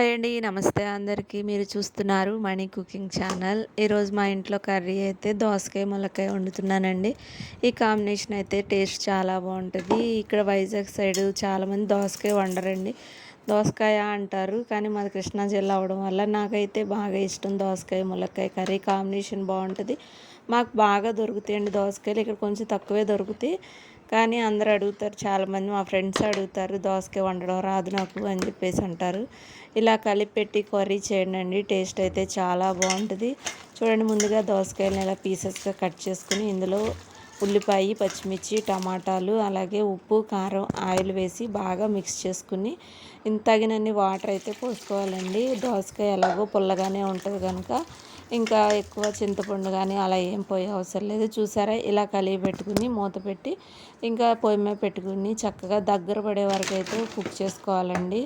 Hi అండి నమస్తే అందరికీ. మీరు చూస్తున్నారు మనీ కుకింగ్ ఛానల్. ఈరోజు మా ఇంట్లో కర్రీ అయితే దోసకాయ ములక్కాయ వండుతున్నానండి. ఈ కాంబినేషన్ అయితే టేస్ట్ చాలా బాగుంటుంది. ఇక్కడ వైజాగ్ సైడ్ చాలామంది దోసకాయ వండరండి. దోసకాయ అంటారు కానీ మాది కృష్ణా జిల్లా అవడం వల్ల నాకైతే బాగా ఇష్టం దోసకాయ ములక్కాయ కర్రీ. కాంబినేషన్ బాగుంటుంది. మాకు బాగా దొరుకుతాయండి దోసకాయలు. ఇక్కడ కొంచెం తక్కువే దొరుకుతాయి. కానీ అందరూ అడుగుతారు చాలామంది మా ఫ్రెండ్స్ అడుగుతారు దోసకాయ వండడం రాదు నాకు అని చెప్పేసి అంటారు. ఇలా కలిపి పెట్టి కర్రీ చేయండి అండి టేస్ట్ అయితే చాలా బాగుంటుంది. చూడండి ముందుగా దోసకాయలను ఇలా పీసెస్గా కట్ చేసుకుని ఇందులో ఉల్లిపాయ పచ్చిమిర్చి టమాటాలు అలాగే ఉప్పు కారం ఆయిల్ వేసి బాగా మిక్స్ చేసుకుని ఇంత తగినన్ని వాటర్ అయితే పోసుకోవాలండి. దోసకాయ ఎలాగో పుల్లగానే ఉంటుంది కనుక ఇంకా ఎక్కువ చింతపండు కానీ అలా ఏం పోయే అవసరం లేదు. చూసారా? ఇలా కలిగి పెట్టుకుని మూత పెట్టి ఇంకా పొయ్యి మీద పెట్టుకుని చక్కగా దగ్గర పడే వరకు అయితే కుక్ చేసుకోవాలండి.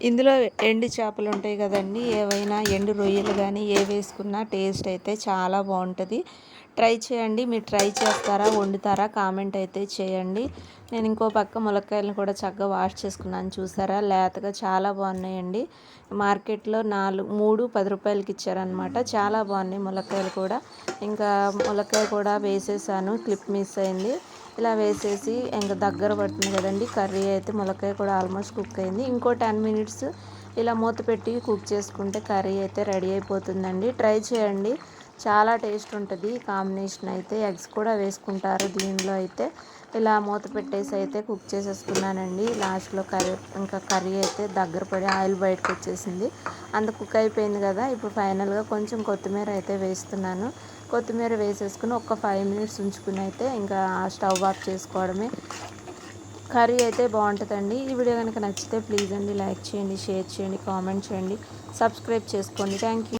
ఇందులో ఎండు చేపలు ఉంటాయి కదండి. ఏవైనా ఎండు రొయ్యలు కానీ ఏ వేసుకున్నా టేస్ట్ అయితే చాలా బాగుంటుంది. ట్రై చేయండి. మీరు ట్రై చేస్తారా వండుతారా కామెంట్ అయితే చేయండి. నేను ఇంకో పక్క ములక్కాయలను కూడా చక్కగా వాష్ చేసుకున్నాను. చూసారా? లేతగా చాలా బాగున్నాయండి. మార్కెట్లో నాలుగు మూడు పది రూపాయలకి ఇచ్చారనమాట చాలా బాగున్నాయి ములక్కాయలు కూడా. ఇంకా ములక్కాయ కూడా వేసేసాను. క్లిప్ మిస్ అయింది. ఇలా వేసేసి ఇంకా దగ్గర పడుతుంది కదండి. కర్రీ అయితే ములకాయ కూడా ఆల్మోస్ట్ కుక్ అయింది. ఇంకో టెన్ మినిట్స్ ఇలా మూత పెట్టి కుక్ చేసుకుంటే కర్రీ అయితే రెడీ అయిపోతుందండి. ట్రై చేయండి. చాలా టేస్ట్ ఉంటుంది. కాంబినేషన్ అయితే ఎగ్స్ కూడా వేసుకుంటారు దీనిలో అయితే. ఇలా మూత పెట్టేసి అయితే కుక్ చేసేసుకున్నానండి. లాస్ట్లో కర్రీ ఇంకా కర్రీ అయితే దగ్గర పడి ఆయిల్ బయటకు వచ్చేసింది అంత కుక్ అయిపోయింది కదా. ఇప్పుడు ఫైనల్గా కొంచెం కొత్తిమీర అయితే వేస్తున్నాను. కొత్తిమీర వేసేసుకుని ఒక ఫైవ్ మినిట్స్ ఉంచుకుని అయితే ఇంకా స్టవ్ ఆఫ్ చేసుకోవడమే. కర్రీ అయితే బాగుంటుందండి. ఈ వీడియో కనుక నచ్చితే ప్లీజ్ అండి లైక్ చేయండి షేర్ చేయండి కామెంట్ చేయండి. సబ్స్క్రైబ్ చేసుకోండి. Thank you